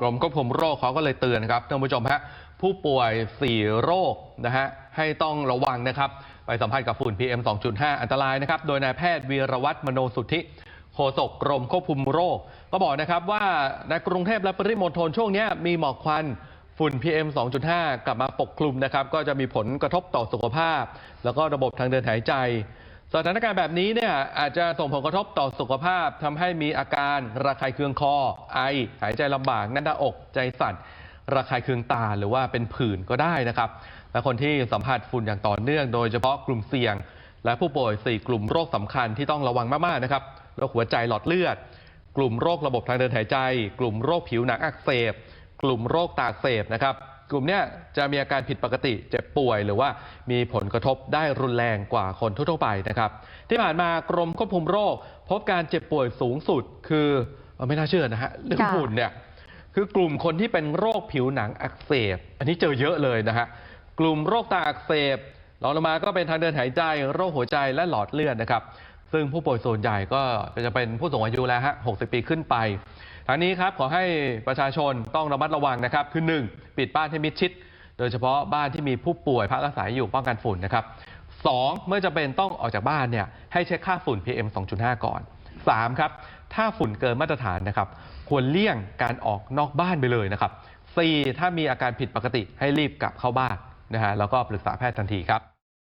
กรมควบคุมโรคเขาก็เลยเตือนครับท่านผู้ชมฮะผู้ป่วย 4 โรคนะฮะให้ต้องระวังนะครับ ไปสัมผัสกับฝุ่น PM 2.5 อันตรายนะครับ โดยนายแพทย์วีรวัตรมโนสุทธิโฆษกกรมควบคุมโรค ก็บอกนะครับว่าในกรุงเทพและปริมณฑลช่วงนี้มีหมอกควันฝุ่น PM 2.5 กลับมาปกคลุมนะครับ ก็จะมีผลกระทบต่อสุขภาพ แล้วก็ระบบทางเดินหายใจ สถานการณ์แบบนี้เนี่ยอาจจะส่งผลกระทบต่อสุขภาพทำให้มีอาการระคายเคืองคอ ไอ หายใจลำบากแน่นหน้าอกใจสั่นระคายเคืองตาหรือว่าเป็นผื่นก็ได้นะครับ และคนที่สัมผัสฝุ่นอย่างต่อเนื่อง โดยเฉพาะกลุ่มเสี่ยง และผู้ป่วย 4 กลุ่มโรคสำคัญที่ต้องระวังมากๆนะครับโรคหัวใจหลอดเลือด กลุ่มโรคระบบทางเดินหายใจ กลุ่มโรคผิวหนังอักเสบ กลุ่มโรคตาอักเสบนะครับ กลุ่มเนี้ยจะมีอาการผิดปกติเจ็บป่วย หรือว่ามีผลกระทบได้รุนแรงกว่าคนทั่วไปนะครับ ที่ผ่านมากรมควบคุมโรค พบการเจ็บป่วยสูงสุด คือไม่น่าเชื่อนะฮะเรื่องฝุ่นเนี่ยคือกลุ่มคนที่เป็นโรคผิวหนังอักเสบ อันนี้เจอเยอะเลยนะฮะกลุ่มโรคตาอักเสบรองลงมาก็เป็นทางเดินหายใจ โรคหัวใจและหลอดเลือดนะครับ ซึ่งผู้ป่วยส่วนใหญ่ก็จะเป็นผู้สูงอายุแล้วฮะ 60 ปีขึ้นไป ทางนี้ครับขอให้ประชาชนต้องระมัดระวังนะครับคือ 1. ปิดบ้านให้มิดชิด โดยเฉพาะบ้านที่มีผู้ป่วยพักอาศัยอยู่ป้องกันฝุ่นนะครับ 2. เมื่อจะเป็นต้องออกจากบ้านเนี่ยให้เช็คค่าฝุ่น PM 2.5 ก่อน 3. ครับถ้าฝุ่นเกินมาตรฐานนะครับ ควรเลี่ยงการออกนอกบ้านไปเลยนะครับ 4. ถ้ามีอาการผิดปกติให้รีบกลับเข้าบ้านนะฮะแล้วก็ปรึกษาแพทย์ทันทีครับ